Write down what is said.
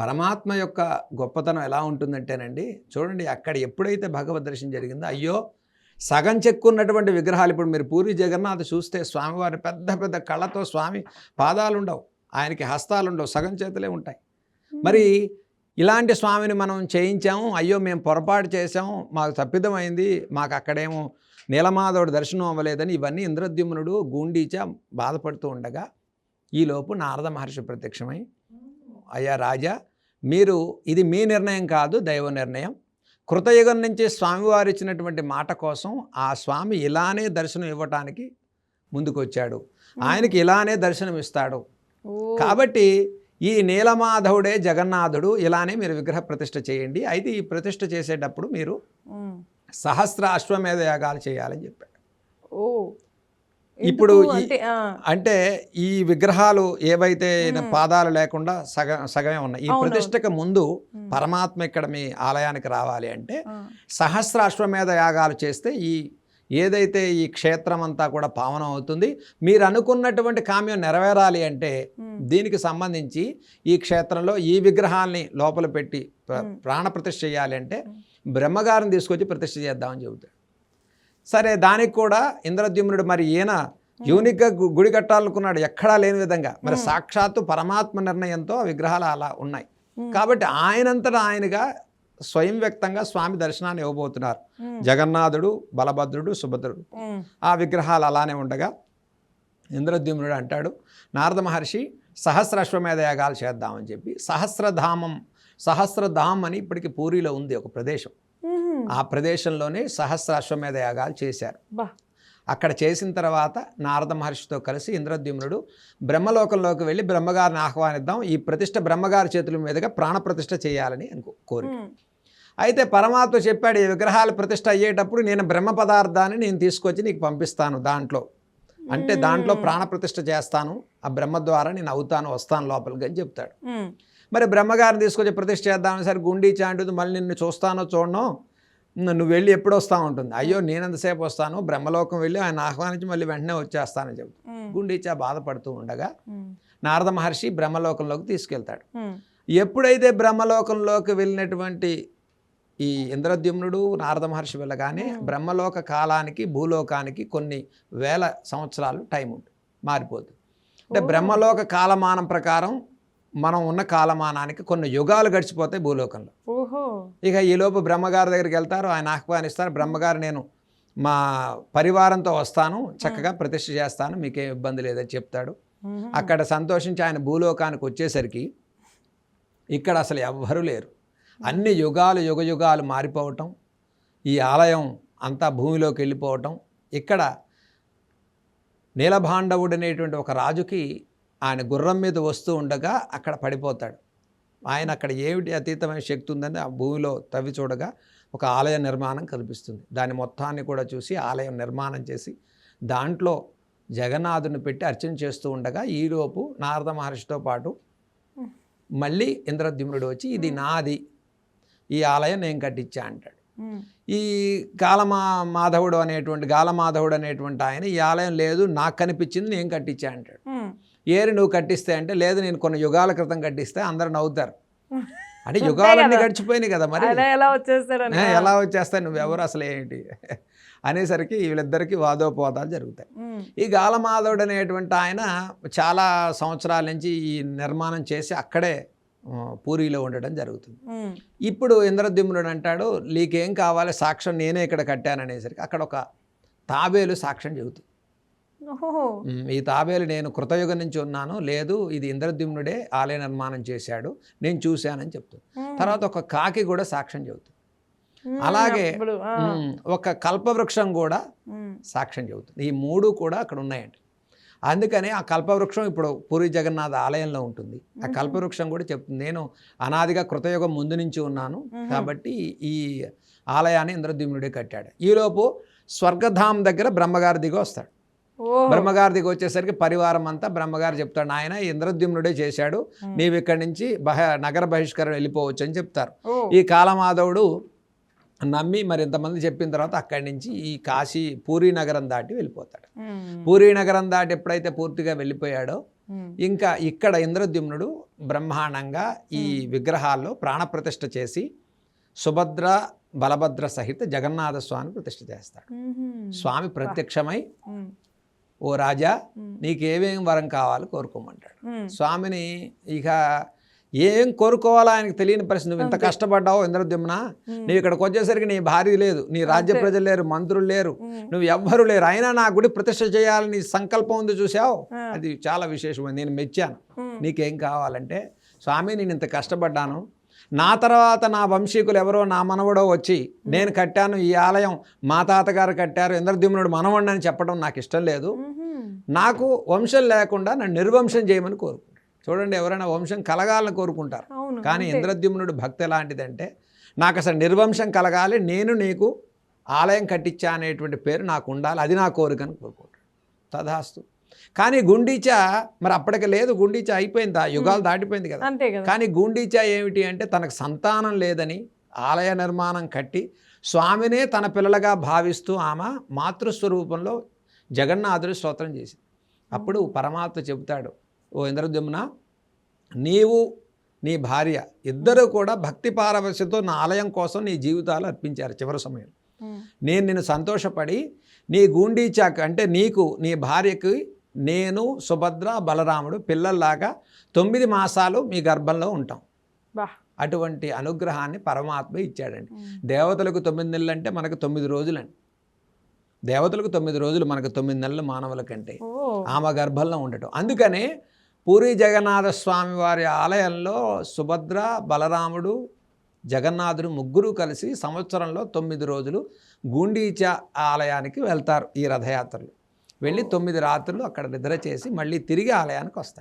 పరమాత్మ యొక్క గొప్పతనం ఎలా ఉంటుందంటేనండి చూడండి అక్కడ ఎప్పుడైతే భగవద్ దర్శనం జరిగిందో అయ్యో! సగం చెక్కున్నటువంటి విగ్రహాలు ఇప్పుడు మీరు పూరి జగన్నాథ్ చూస్తే స్వామివారి పెద్ద పెద్ద కళ్ళతో స్వామి పాదాలు ఉండవు ఆయనకి హస్తాలు ఉండవు సగం చేతులే ఉంటాయి. మరి ఇలాంటి స్వామిని మనం చేయించాము అయ్యో మేము పొరపాటు చేసాము మాకు తప్పిదమైంది మాకు అక్కడేమో నీలమాధవుడు దర్శనం అవ్వలేదని ఇవన్నీ ఇంద్రద్యుమ్నుడు గూండీచ బాధపడుతూ ఉండగా ఈలోపు నారద మహర్షి ప్రత్యక్షమై అయ్యా రాజా మీరు ఇది మీ నిర్ణయం కాదు దైవ నిర్ణయం. కృతయుగం నుంచి స్వామివారు ఇచ్చినటువంటి మాట కోసం ఆ స్వామి ఇలానే దర్శనం ఇవ్వటానికి ముందుకొచ్చాడు. ఆయనకి ఇలానే దర్శనం ఇస్తాడు. కాబట్టి ఈ నీలమాధవుడే జగన్నాథుడు ఇలానే మీరు విగ్రహ ప్రతిష్ఠ చేయండి. అయితే ఈ ప్రతిష్ఠ చేసేటప్పుడు మీరు. సహస్ర అశ్వమేధ యాగాలు చేయాలని చెప్పాడు. ఓ. ఇప్పుడు అంటే ఈ విగ్రహాలు ఏవైతే. పాదాలు లేకుండా సగం సగమే ఉన్నాయి ఈ. ప్రతిష్టకు ముందు. పరమాత్మ ఇక్కడ మీ ఆలయానికి రావాలి అంటే సహస్ర అశ్వమేధ యాగాలు చేస్తే ఈ ఏదైతే ఈ క్షేత్రం అంతా కూడా పావనం అవుతుంది మీరు అనుకున్నటువంటి కామ్యం నెరవేరాలి అంటే. దీనికి సంబంధించి ఈ క్షేత్రంలో ఈ విగ్రహాల్ని లోపల పెట్టి. ప్రాణ ప్రతిష్ఠ చేయాలి అంటే. బ్రహ్మగారిని తీసుకొచ్చి ప్రతిష్ఠ చేద్దామని చెబుతాడు సరే దానికి కూడా ఇంద్రద్యుమ్నుడు మరి ఈయన యూనిక్గా గుడి కట్టాలనుకున్నాడు ఎక్కడా లేని విధంగా మరి. సాక్షాత్తు పరమాత్మ నిర్ణయంతో ఆ విగ్రహాలు అలా ఉన్నాయి. కాబట్టి ఆయనంతటా ఆయనగా స్వయం వ్యక్తంగా స్వామి దర్శనాన్ని ఇవ్వబోతున్నారు. జగన్నాథుడు బలభద్రుడు సుభద్రుడు. ఆ విగ్రహాలు అలానే ఉండగా ఇంద్రద్యుమ్నుడు అంటాడు నారద మహర్షి సహస్ర అశ్వమేధ యాగాలు చేద్దామని చెప్పి సహస్రధామం సహస్రధామ్ అని ఇప్పటికి పూరిలో ఉంది ఒక ప్రదేశం. ఆ ప్రదేశంలోనే సహస్ర అశ్వమేధ యాగాలు చేశారు అక్కడ చేసిన తర్వాత నారద మహర్షితో కలిసి ఇంద్రద్యుమ్నుడు బ్రహ్మలోకంలోకి వెళ్ళి బ్రహ్మగారిని ఆహ్వానిద్దాం. ఈ ప్రతిష్ట బ్రహ్మగారి చేతుల మీదుగా ప్రాణప్రతిష్ఠ చేయాలని అనుకో కోరిక. అయితే పరమాత్మ చెప్పాడు ఈ విగ్రహాల ప్రతిష్ట అయ్యేటప్పుడు నేను బ్రహ్మ పదార్థాన్ని నేను తీసుకొచ్చి నీకు పంపిస్తాను దాంట్లో. అంటే దాంట్లో ప్రాణ ప్రతిష్ఠ చేస్తాను ఆ బ్రహ్మ ద్వారా నేను అవుతాను వస్తాను లోపలికి అని చెప్తాడు. మరి బ్రహ్మగారిని తీసుకొచ్చి ప్రతిష్ఠ చేద్దామని సరే గుండీచా అంటుంది మళ్ళీ నిన్ను చూస్తానో చూడనో నువ్వు వెళ్ళి ఎప్పుడు వస్తావు ఉంటుంది అయ్యో నేను ఎంతసేపు వస్తాను బ్రహ్మలోకం వెళ్ళి ఆయన ఆహ్వానించి మళ్ళీ వెంటనే వచ్చేస్తానని ఉమ్. గుండీచా బాధపడుతూ ఉండగా. నారద మహర్షి బ్రహ్మలోకంలోకి తీసుకెళ్తాడు. ఎప్పుడైతే బ్రహ్మలోకంలోకి వెళ్ళినటువంటి ఈ ఇంద్రద్యుమ్నుడు నారద మహర్షి వెళ్ళగానే. బ్రహ్మలోక కాలానికి భూలోకానికి కొన్ని వేల సంవత్సరాలు టైం ఉంటుంది మారిపోతుంది అంటే. బ్రహ్మలోక కాలమానం ప్రకారం మనం ఉన్న కాలమానానికి కొన్ని యుగాలు గడిచిపోతాయి భూలోకంలో. ఓహో. ఇక ఈలోపు బ్రహ్మగారి దగ్గరికి వెళ్తారు ఆయన ఆహ్వానిస్తారు బ్రహ్మగారు నేను మా పరివారంతో వస్తాను చక్కగా ప్రతిష్ఠ చేస్తాను మీకేం ఇబ్బంది లేదని చెప్తాడు. అక్కడ సంతోషించి ఆయన భూలోకానికి వచ్చేసరికి ఇక్కడ అసలు ఎవ్వరూ లేరు. అన్ని యుగాలు యుగ యుగాలు మారిపోవటం ఈ ఆలయం అంతా భూమిలోకి వెళ్ళిపోవటం ఇక్కడ నీలభాండవుడు అనేటువంటి ఒక రాజుకి ఆయన గుర్రం మీద వస్తూ ఉండగా అక్కడ పడిపోతాడు. ఆయన అక్కడ ఏమిటి అతీతమైన శక్తి ఉందని ఆ భూమిలో తవ్వి చూడగా ఒక ఆలయ నిర్మాణం కనిపిస్తుంది. దాని మొత్తాన్ని కూడా చూసి ఆలయం నిర్మాణం చేసి దాంట్లో జగన్నాథుని పెట్టి అర్చన చేస్తూ ఉండగా ఈలోపు నారద మహర్షితో పాటు మళ్ళీ ఇంద్రద్యుమ్నుడు వచ్చి ఇది నాది. ఈ ఆలయం నేను కట్టించా అంటాడు. ఈ గాలమా మాధవుడు అనేటువంటి గాలమాధవుడు అనేటువంటి ఆయన ఈ ఆలయం లేదు నాకు కనిపించింది నేను కట్టించా అంటాడు. ఏరి నువ్వు కట్టిస్తే అంటే లేదు నేను కొన్ని యుగాల క్రితం కట్టిస్తే అందరు నవ్వుతారు. అంటే యుగాలన్నీ. గడిచిపోయినాయి కదా మరి. ఎలా వచ్చేస్తారని. ఏ, ఎలా వచ్చేస్తాయి? నువ్వెవరు అసలు ఏంటి? అనేసరికి వీళ్ళిద్దరికీ వాదోపవాదాలు జరుగుతాయి. ఈ గాలమాధవుడు అనేటువంటి ఆయన చాలా సంవత్సరాల నుంచి ఈ నిర్మాణం చేసి అక్కడే పూరిలో ఉండడం జరుగుతుంది. ఇప్పుడు ఇంద్రద్యుమ్నుడు అంటాడు నీకేం కావాలి? సాక్ష్యం నేనే ఇక్కడ కట్టాననేసరికి అక్కడ ఒక తాబేలు సాక్ష్యం చెబుతుంది. ఓహో "ఉమ్, ఈ తాబేలు నేను కృతయుగం నుంచి ఉన్నాను లేదు ఇది ఇంద్రద్యుమ్నుడే ఆలయ నిర్మాణం చేశాడు నేను చూశానని చెప్తుంది. తర్వాత ఒక కాకి కూడా సాక్ష్యం చెబుతుంది. అలాగే ఒక కల్పవృక్షం కూడా. సాక్ష్యం చెబుతుంది ఈ మూడు కూడా అక్కడ ఉన్నాయండి అందుకని ఆ కల్పవృక్షం ఇప్పుడు పూరి జగన్నాథ ఆలయంలో ఉంటుంది ఆ. కల్పవృక్షం కూడా చెప్తుంది నేను అనాదిగా కృతయుగం ముందు నుంచి ఉన్నాను. కాబట్టి ఈ ఆలయాన్ని ఇంద్రద్యుమ్నుడే కట్టాడు ఈలోపు స్వర్గధామ్ దగ్గర బ్రహ్మగారి దిగి వస్తాడు. బ్రహ్మగారి దిగి వచ్చేసరికి పరివారం అంతా బ్రహ్మగారు చెప్తాడు ఆయన ఇంద్రద్యుమ్నుడే చేశాడు. నీవు ఇక్కడి నుంచి బహ నగర బహిష్కరణ వెళ్ళిపోవచ్చు అని చెప్తారు. ఈ కాలమాధవుడు నమ్మి మరి ఇంతమంది చెప్పిన తర్వాత అక్కడి నుంచి ఈ కాశీ పూరీ నగరం దాటి వెళ్ళిపోతాడు. పూరీ నగరం దాటి ఎప్పుడైతే పూర్తిగా వెళ్ళిపోయాడో. ఇంకా ఇక్కడ ఇంద్రద్యుమ్నుడు బ్రహ్మాండంగా ఈ విగ్రహాల్లో ప్రాణప్రతిష్ఠ చేసి సుభద్ర బలభద్ర సహిత జగన్నాథ స్వామి ప్రతిష్ఠ చేస్తాడు. స్వామి ప్రత్యక్షమై. ఓ రాజా. నీకేమేం వరం కావాలో కోరుకోమంటాడు. స్వామిని ఇక ఏం కోరుకోవాలో ఆయనకు తెలియని పరిస్థితి నువ్వు ఇంత. కష్టపడ్డావు ఇంద్రద్యుమ్న. నువ్వు ఇక్కడికి వచ్చేసరికి నీ భార్య లేదు నీ రాజ్య. ప్రజలు లేరు మంత్రులు లేరు. నువ్వు ఎవ్వరు లేరు అయినా నా గుడి ప్రతిష్ఠ చేయాలని సంకల్పం ఉంది చూసావు. అది చాలా విశేషమైంది నేను మెచ్చాను. నీకేం కావాలంటే స్వామి నేను ఇంత కష్టపడ్డాను నా తర్వాత నా వంశీకులు ఎవరో నా మనవడో వచ్చి నేను కట్టాను ఈ ఆలయం మా తాతగారు కట్టారు ఇంద్రద్యుమ్నుడు మనవడిని అని చెప్పడం నాకు ఇష్టం లేదు. నాకు వంశం లేకుండా నన్ను నిర్వంశం చేయమని కోరుకుంటాను చూడండి ఎవరైనా వంశం కలగాలని కోరుకుంటారు. కానీ. ఇంద్రద్యుమ్నుడు భక్తి ఎలాంటిదంటే నాకు అసలు నిర్వంశం కలగాలి నేను నీకు ఆలయం కట్టించా అనేటువంటి పేరు నాకు ఉండాలి అది నా కోరికని కోరుకుంటాడు తదాస్తు. కానీ గుండీచా మరి అప్పటికి లేదు గుండీచా అయిపోయింది? ఆ యుగాలు దాటిపోయింది కదా. కానీ గుండీచా ఏమిటి అంటే తనకు సంతానం లేదని ఆలయ నిర్మాణం కట్టి స్వామినే తన పిల్లలుగా భావిస్తూ ఆమె మాతృస్వరూపంలో జగన్నాథుడు స్తోత్రం చేసింది. అప్పుడు పరమాత్మ చెబుతాడు ఓ ఇంద్రద్యుమ్న నీవు నీ భార్య ఇద్దరు కూడా భక్తి పారవశ్యతో నా ఆలయం కోసం నీ జీవితాలు అర్పించారు చివరి సమయం ఉమ్. నేను నిన్ను సంతోషపడి నీ గూండీచాక అంటే నీకు నీ భార్యకి నేను సుభద్ర బలరాముడు పిల్లల్లాగా తొమ్మిది మాసాలు మీ గర్భంలో ఉంటాం. అటువంటి అనుగ్రహాన్ని పరమాత్మ ఇచ్చాడండి. దేవతలకు తొమ్మిది నెలలు అంటే మనకు తొమ్మిది రోజులండి. దేవతలకు తొమ్మిది రోజులు మనకు తొమ్మిది నెలలు మానవుల కంటే ఆమె గర్భంలో ఉండటం. అందుకనే పూరి జగన్నాథ స్వామి వారి ఆలయంలో సుభద్ర బలరాముడు జగన్నాథుడు ముగ్గురు కలిసి సంవత్సరంలో తొమ్మిది రోజులు గుండీచా ఆలయానికి వెళ్తారు ఈ రథయాత్రలు. వెళ్ళి తొమ్మిది రాత్రులు అక్కడ నిద్ర చేసి మళ్ళీ తిరిగి ఆలయానికి వస్తాడు.